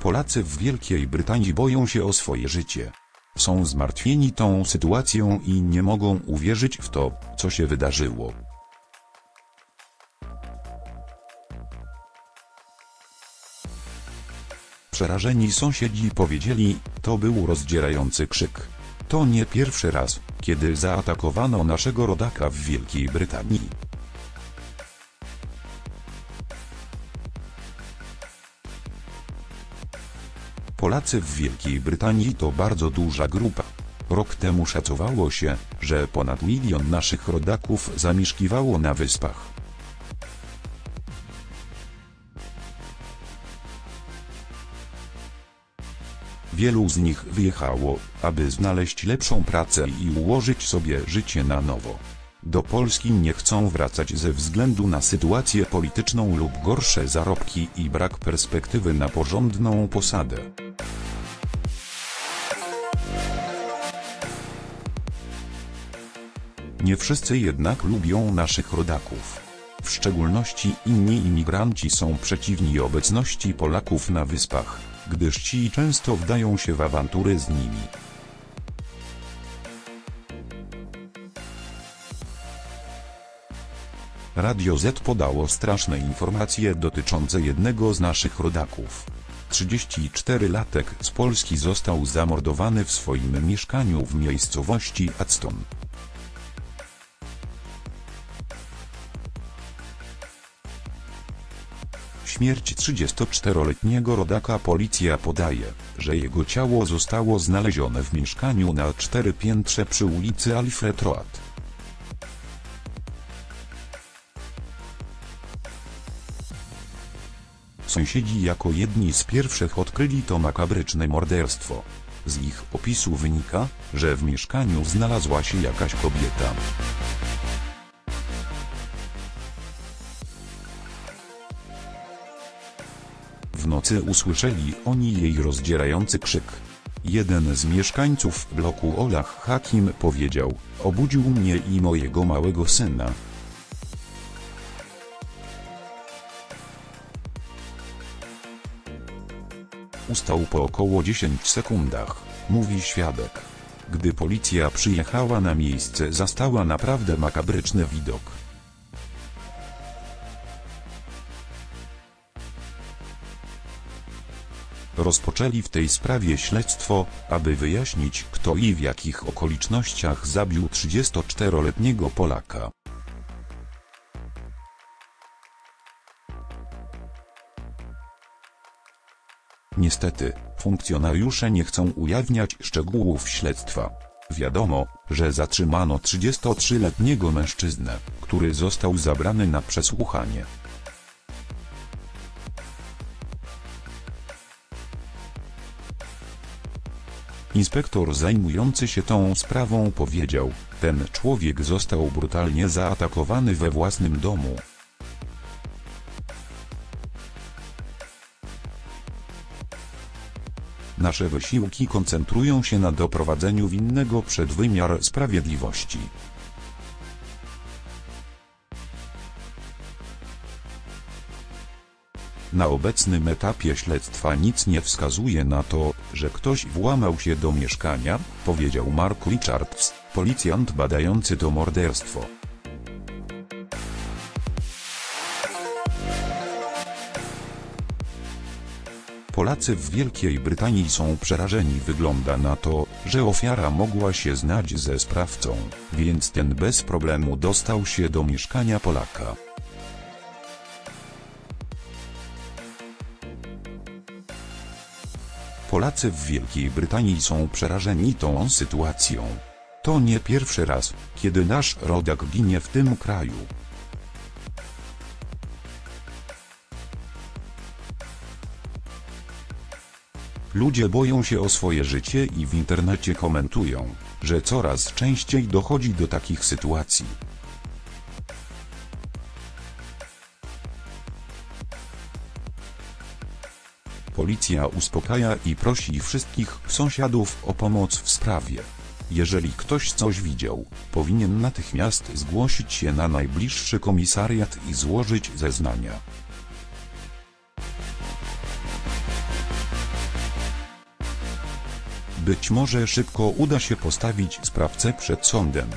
Polacy w Wielkiej Brytanii boją się o swoje życie. Są zmartwieni tą sytuacją i nie mogą uwierzyć w to, co się wydarzyło. Przerażeni sąsiedzi powiedzieli, to był rozdzierający krzyk. To nie pierwszy raz, kiedy zaatakowano naszego rodaka w Wielkiej Brytanii. Polacy w Wielkiej Brytanii to bardzo duża grupa. Rok temu szacowało się, że ponad milion naszych rodaków zamieszkiwało na wyspach. Wielu z nich wyjechało, aby znaleźć lepszą pracę i ułożyć sobie życie na nowo. Do Polski nie chcą wracać ze względu na sytuację polityczną lub gorsze zarobki i brak perspektywy na porządną posadę. Nie wszyscy jednak lubią naszych rodaków. W szczególności inni imigranci są przeciwni obecności Polaków na wyspach, gdyż ci często wdają się w awantury z nimi. Radio Z podało straszne informacje dotyczące jednego z naszych rodaków. 34-latek z Polski został zamordowany w swoim mieszkaniu w miejscowości Adston. Śmierć 34-letniego rodaka policja podaje, że jego ciało zostało znalezione w mieszkaniu na cztery piętrze przy ulicy Alfred Road. Sąsiedzi jako jedni z pierwszych odkryli to makabryczne morderstwo. Z ich opisu wynika, że w mieszkaniu znalazła się jakaś kobieta. W nocy usłyszeli oni jej rozdzierający krzyk. Jeden z mieszkańców bloku Olach Hakim powiedział, obudził mnie i mojego małego syna. Ustał po około 10 sekundach, mówi świadek. Gdy policja przyjechała na miejsce zastała naprawdę makabryczny widok. Rozpoczęli w tej sprawie śledztwo, aby wyjaśnić kto i w jakich okolicznościach zabił 34-letniego Polaka. Niestety, funkcjonariusze nie chcą ujawniać szczegółów śledztwa. Wiadomo, że zatrzymano 33-letniego mężczyznę, który został zabrany na przesłuchanie. Inspektor zajmujący się tą sprawą powiedział, ten człowiek został brutalnie zaatakowany we własnym domu. Nasze wysiłki koncentrują się na doprowadzeniu winnego przed wymiar sprawiedliwości. Na obecnym etapie śledztwa nic nie wskazuje na to, że ktoś włamał się do mieszkania, powiedział Mark Richards, policjant badający to morderstwo. Polacy w Wielkiej Brytanii są przerażeni. Wygląda na to, że ofiara mogła się znać ze sprawcą, więc ten bez problemu dostał się do mieszkania Polaka. Polacy w Wielkiej Brytanii są przerażeni tą sytuacją. To nie pierwszy raz, kiedy nasz rodak ginie w tym kraju. Ludzie boją się o swoje życie i w internecie komentują, że coraz częściej dochodzi do takich sytuacji. Policja uspokaja i prosi wszystkich sąsiadów o pomoc w sprawie. Jeżeli ktoś coś widział, powinien natychmiast zgłosić się na najbliższy komisariat i złożyć zeznania. Być może szybko uda się postawić sprawcę przed sądem.